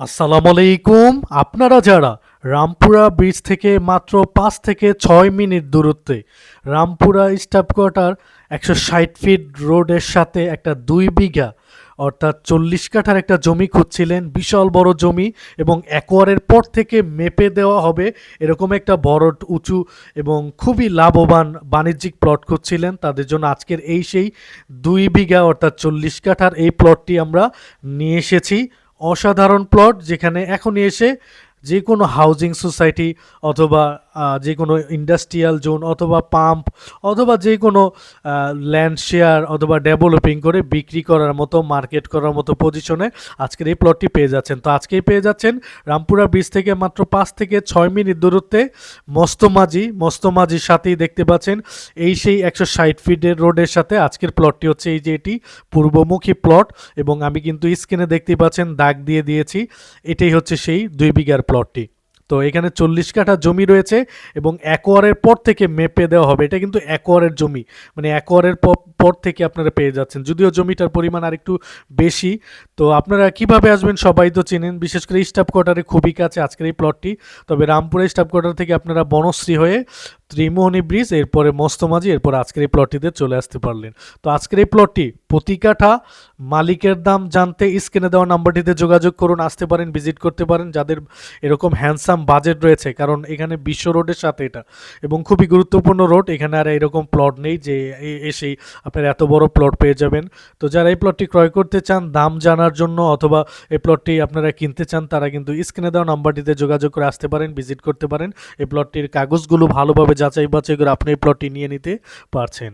আসসালামু আলাইকুম। আপনারা যারা রামপুরা ব্রিজ থেকে মাত্র পাঁচ থেকে ছয় মিনিট দূরত্বে রামপুরা স্টাফ কোয়ার্টার একশো ষাট ফিট রোডের সাথে একটা দুই বিঘা, অর্থাৎ চল্লিশ কাঠার একটা জমি খুঁজছিলেন, বিশাল বড় জমি এবং একোয়ারের পর থেকে মেপে দেওয়া হবে এরকম একটা বড়, উঁচু এবং খুবই লাভবান বাণিজ্যিক প্লট খুঁজছিলেন। তাদের জন্য আজকের এই সেই দুই বিঘা, অর্থাৎ চল্লিশ কাঠার এই প্লটটি আমরা নিয়ে এসেছি। অসাধারণ প্লট যেখানে এখনই এসে যে কোনো হাউজিং সোসাইটি অথবা যে কোনো ইন্ডাস্ট্রিয়াল জোন অথবা পাম্প অথবা যে কোনো ল্যান্ড শেয়ার অথবা ডেভেলপিং করে বিক্রি করার মতো মার্কেট করার মতো পজিশনে আজকের এই প্লটটি পেয়ে যাচ্ছেন। তো আজকেই পেয়ে যাচ্ছেন রামপুরা ব্রিজ থেকে মাত্র পাঁচ থেকে ছয় মিনিট দূরত্বে মস্তমাজি মস্তমাজির সাথেই দেখতে পাচ্ছেন এই সেই একশো ষাট ফিটের রোডের সাথে আজকের প্লটটি হচ্ছে এই যে এটি পূর্বমুখী প্লট এবং আমি কিন্তু স্ক্রিনে দেখতে পাচ্ছেন, দাগ দিয়ে দিয়েছি। এটাই হচ্ছে সেই দুই বিঘার প্লটটি তো এখানে চল্লিশ কাঠা জমি রয়েছে এবং অ্যাকোয়ারের পর থেকে মেপে দেওয়া হবে। এটা কিন্তু অ্যাকোয়ারের জমি। মানে অ্যাকোয়ারের পর থেকে আপনারা পেয়ে যাচ্ছেন। যদিও জমিটার পরিমাণ আর একটু বেশি। তো আপনারা কীভাবে আসবেন সবাই তো চেনেন। বিশেষ করে স্টাফ কোয়ার্টারে খুবই কাছে আজকের এই প্লটটি। তবে রামপুরে স্টাফ কোয়ার্টার থেকে আপনারা বনশ্রী হয়ে ত্রিমোহনী ব্রিজ, এরপরে মস্তমাজি এরপর আজকের এই প্লটটিতে চলে আসতে পারলেন। তো আজকের এই প্লটটি প্রতি কাঠা মালিকের দাম জানতে স্ক্রিনে দেওয়া নাম্বারটিতে যোগাযোগ করুন, আসতে পারেন ভিজিট করতে পারেন। যাদের এরকম হ্যান্ডসাম বাজেট রয়েছে, কারণ এখানে বিশ্ব রোডের সাথে এটা। এবং খুবই গুরুত্বপূর্ণ রোড এখানে আর এরকম প্লট নেই যে এসেই আপনারা এত বড় প্লট পেয়ে যাবেন। তো যারা এই প্লটটি ক্রয় করতে চান, দাম জানার জন্য অথবা এই প্লটটি আপনারা কিনতে চান, তারা কিন্তু স্ক্রিনে দেওয়া নাম্বারটিতে যোগাযোগ করে আসতে পারেন ভিজিট করতে পারেন। এই প্লটটির কাগজগুলো ভালোভাবে যাচাই বাছাই করে আপনি প্লটটি নিয়ে নিতে পারছেন।